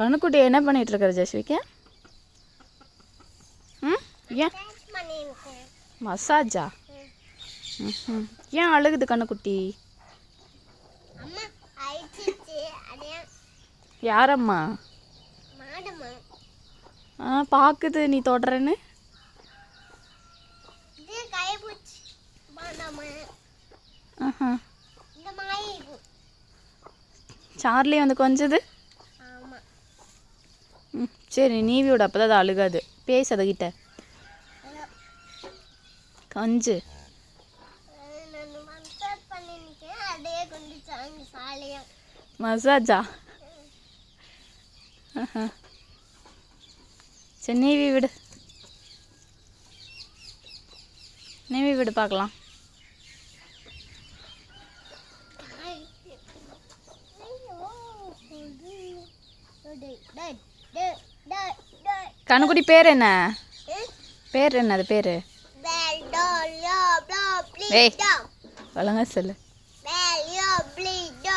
கண்ணுக்குட்டி என்ன பண்ணிட்டு இருக்கிற ஜஸ்விகா ம்? ஏன்? மசாஜா? ம் ஏன் அழுகுது கண்ணுக்குட்டி? யாரம்மா? ஆ பார்க்குது நீ இருக்கும் சார்லி வந்து கொஞ்சது. ம் சரி நீவி விட அப்போ தான் அது அழுகாது. பேசு அதுகிட்ட. கஞ்சு. மசாஜா? சரி நீவி விடு. நீவி விடு பார்க்கலாம். கண்ணுக்குட்டி பேர் என்ன? பேர் என்ன அது பேர்? ஏய். ஒழுங்கா சொல்லு.